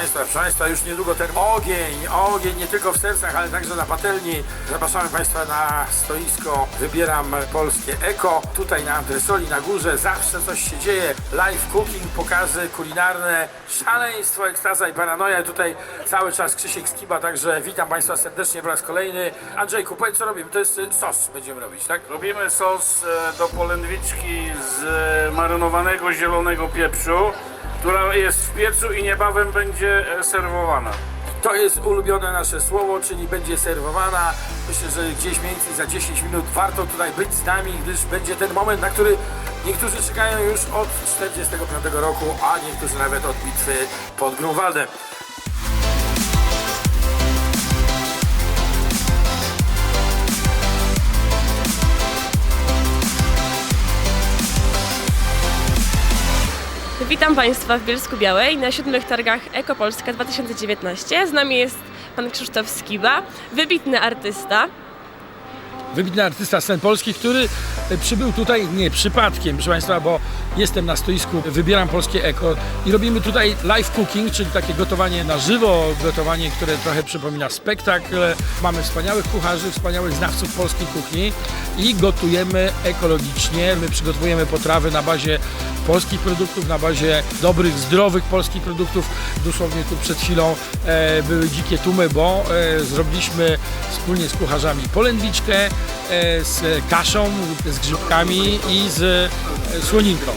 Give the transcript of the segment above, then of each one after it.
Proszę Państwa, już niedługo ten ogień, ogień nie tylko w sercach, ale także na patelni. Zapraszamy Państwa na stoisko Wybieram Polskie Eko. Tutaj na antresoli na górze zawsze coś się dzieje. Live cooking, pokazy kulinarne, szaleństwo, ekstaza i paranoja. Tutaj cały czas Krzysiek Skiba, także witam Państwa serdecznie po raz kolejny. Andrzejku, powiedz co robimy? To jest y, sos będziemy robić, tak? Robimy sos e, do polędwiczki z e, marynowanego zielonego pieprzu, która jest w piecu i niebawem będzie e, serwowana. To jest ulubione nasze słowo, czyli będzie serwowana. Myślę, że gdzieś mniej więcej za 10 minut warto tutaj być z nami, gdyż będzie ten moment, na który niektórzy czekają już od 45 roku, a niektórzy nawet od bitwy pod Grunwaldem. Witam Państwa w Bielsku Białej na siódmych targach Ekopolska 2019. Z nami jest pan Krzysztof Skiba, wybitny artysta. Wybitny artysta scen polskich, który e, przybył tutaj nie przypadkiem, proszę Państwa, bo jestem na stoisku, wybieram polskie eko i robimy tutaj live cooking, czyli takie gotowanie na żywo, gotowanie, które trochę przypomina spektakl. Mamy wspaniałych kucharzy, wspaniałych znawców polskiej kuchni i gotujemy ekologicznie. My przygotowujemy potrawy na bazie polskich produktów, na bazie dobrych, zdrowych polskich produktów. Dosłownie tu przed chwilą e, były dzikie tumy, bo e, zrobiliśmy wspólnie z kucharzami polędwiczkę z kaszą, z grzybkami i z e, słoninką.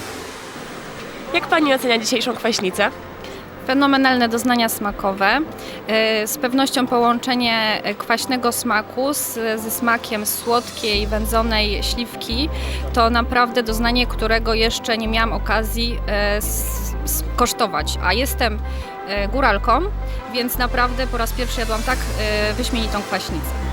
Jak Pani ocenia dzisiejszą kwaśnicę? Fenomenalne doznania smakowe. E, Z pewnością połączenie e, kwaśnego smaku z, ze smakiem słodkiej, wędzonej śliwki to naprawdę doznanie, którego jeszcze nie miałam okazji e, skosztować. A jestem e, góralką, więc naprawdę po raz pierwszy jadłam tak e, wyśmienitą kwaśnicę.